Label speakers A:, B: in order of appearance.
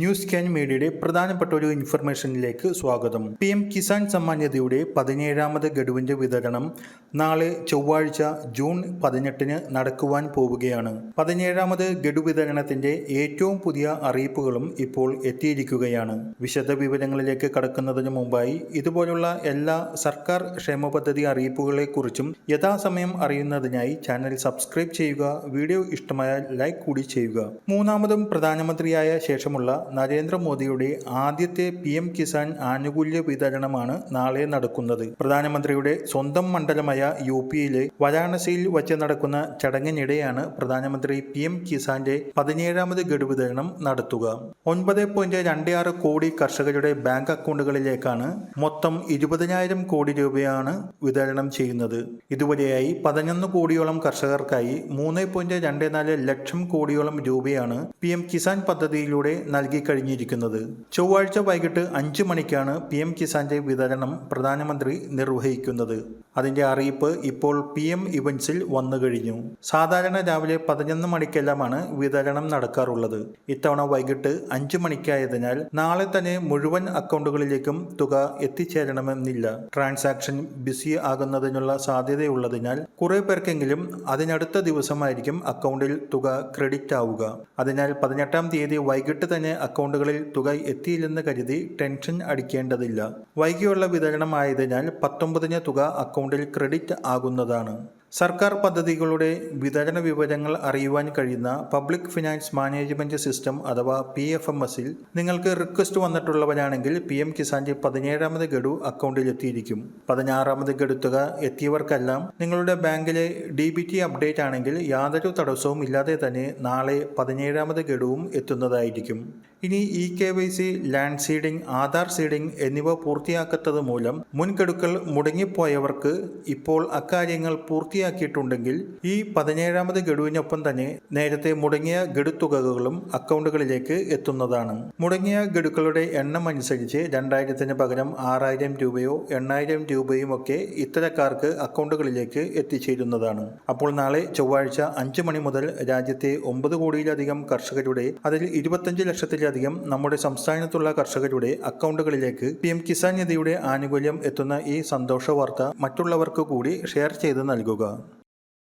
A: News can മീഡിയയുടെ പ്രധാനപ്പെട്ട ഒരു ഇൻഫർമേഷനിലേക്ക് സ്വാഗതം. പി എം കിസാൻ സമ്മാൻ നിധിയുടെ പതിനേഴാമത് ഗഡുവിന്റെ വിതരണം നാളെ ചൊവ്വാഴ്ച ജൂൺ പതിനെട്ടിന് നടക്കുവാൻ പോവുകയാണ്. പതിനേഴാമത് ഗഡു വിതരണത്തിന്റെ ഏറ്റവും പുതിയ അറിയിപ്പുകളും ഇപ്പോൾ എത്തിയിരിക്കുകയാണ്. വിശദ വിവരങ്ങളിലേക്ക് കടക്കുന്നതിന് മുമ്പായി ഇതുപോലുള്ള എല്ലാ സർക്കാർ ക്ഷേമ പദ്ധതി അറിയിപ്പുകളെക്കുറിച്ചും യഥാസമയം അറിയുന്നതിനായി ചാനൽ സബ്സ്ക്രൈബ് ചെയ്യുക വീഡിയോ ഇഷ്ടമായാൽ ലൈക്ക് കൂടി ചെയ്യുക. മൂന്നാമതും പ്രധാനമന്ത്രിയായ ശേഷമുള്ള നരേന്ദ്രമോദിയുടെ ആദ്യത്തെ പി എം കിസാൻ ആനുകൂല്യ വിതരണമാണ് നാളെ നടക്കുന്നത്. പ്രധാനമന്ത്രിയുടെ സ്വന്തം മണ്ഡലമായ യു പിയിലെ വാരാണസിയിൽ വച്ച് നടക്കുന്ന ചടങ്ങിനിടെയാണ് പ്രധാനമന്ത്രി പി എം കിസാന്റെ പതിനേഴാമത് ഗഡു വിതരണം നടത്തുക. ഒൻപത് പോയിന്റ് രണ്ട് ആറ് കോടി കർഷകരുടെ ബാങ്ക് അക്കൗണ്ടുകളിലേക്കാണ് മൊത്തം ഇരുപതിനായിരം കോടി രൂപയാണ് വിതരണം ചെയ്യുന്നത്. ഇതുവരെയായി പതിനൊന്ന് കോടിയോളം കർഷകർക്കായി മൂന്ന് പോയിന്റ് രണ്ട് നാല് ലക്ഷം കോടിയോളം രൂപയാണ് പി എം കിസാൻ പദ്ധതിയിലൂടെ നൽകി കഴിഞ്ഞിരിക്കുന്നത്. ചൊവ്വാഴ്ച വൈകിട്ട് അഞ്ച് മണിക്കാണ് പി എം കിസാന്റെ വിതരണം പ്രധാനമന്ത്രി നിർവഹിക്കുന്നത്. അതിന്റെ അറിയിപ്പ് ഇപ്പോൾ പി എം ഇവൻസിൽ വന്നു കഴിഞ്ഞു. സാധാരണ രാവിലെ പതിനൊന്ന് മണിക്കെല്ലാമാണ് വിതരണം നടക്കാറുള്ളത്. ഇത്തവണ വൈകിട്ട് അഞ്ച് മണിക്കായതിനാൽ നാളെ തന്നെ മുഴുവൻ അക്കൗണ്ടുകളിലേക്കും തുക എത്തിച്ചേരണമെന്നില്ല. ട്രാൻസാക്ഷൻ ബിസി ആകുന്നതിനുള്ള സാധ്യതയുള്ളതിനാൽ കുറെ പേർക്കെങ്കിലും അതിനടുത്ത ദിവസമായിരിക്കും അക്കൗണ്ടിൽ തുക ക്രെഡിറ്റ് ആവുക അതിനാൽ പതിനെട്ടാം തീയതി വൈകിട്ട് തന്നെ അക്കൗണ്ടുകളിൽ തുക എത്തിയില്ലെന്ന് കരുതി ടെൻഷൻ അടിക്കേണ്ടതില്ല. വൈകിയുള്ള വിതരണമായതിനാൽ പത്തൊമ്പതിന് തുക അക്കൗണ്ടിൽ ക്രെഡിറ്റ് ആകുന്നതാണ്. സർക്കാർ പദ്ധതികളുടെ വിതരണ വിവരങ്ങൾ അറിയുവാൻ കഴിയുന്ന പബ്ലിക് ഫിനാൻസ് മാനേജ്മെന്റ് സിസ്റ്റം അഥവാ പി എഫ് എം എസിൽ നിങ്ങൾക്ക് റിക്വസ്റ്റ് വന്നിട്ടുള്ളവരാണെങ്കിൽ പി എം കിസാന്റെ പതിനേഴാമത് ഗഡു അക്കൗണ്ടിൽ എത്തിയിരിക്കും. പതിനാറാമത് ഗഡുത്തുക എത്തിയവർക്കെല്ലാം നിങ്ങളുടെ ബാങ്കിലെ ഡി ബി ടി അപ്ഡേറ്റ് ആണെങ്കിൽ യാതൊരു തടസ്സവും ഇല്ലാതെ തന്നെ നാളെ പതിനേഴാമത് ഗഡുവും എത്തുന്നതായിരിക്കും. ഇനി e K Y C land seeding Aadhaar seeding എന്നിവ പൂർത്തിയാക്കാത്തത് മൂലം മുൻഗഡുക്കൾ മുടങ്ങിപ്പോയവർക്ക് ഇപ്പോൾ അക്കാര്യങ്ങൾ പൂർത്തിയാക്കിയിട്ടുണ്ടെങ്കിൽ ഈ പതിനേഴാമത് ഗഡുവിനൊപ്പം തന്നെ നേരത്തെ മുടങ്ങിയ ഗഡുത്തുകകളും അക്കൗണ്ടുകളിലേക്ക് എത്തുന്നതാണ്. മുടങ്ങിയ ഗഡുക്കളുടെ എണ്ണം അനുസരിച്ച് രണ്ടായിരത്തിന് പകരം ആറായിരം രൂപയോ എണ്ണായിരം രൂപയും ഒക്കെ ഇത്തരക്കാർക്ക് അക്കൗണ്ടുകളിലേക്ക് എത്തിച്ചേരുന്നതാണ്. അപ്പോൾ നാളെ ചൊവ്വാഴ്ച അഞ്ച് മണി മുതൽ രാജ്യത്തെ ഒമ്പത് കോടിയിലധികം കർഷകരുടെ അതിൽ ഇരുപത്തഞ്ച് ലക്ഷത്തിലധികം നമ്മുടെ സംസ്ഥാനത്തുള്ള കർഷകരുടെ അക്കൗണ്ടുകളിലേക്ക് പി എം കിസാൻ നിധിയുടെ ആനുകൂല്യം എത്തുന്ന ഈ സന്തോഷ വാർത്ത മറ്റുള്ളവർക്ക് കൂടി ഷെയർ ചെയ്ത് നൽകുക. 합니다.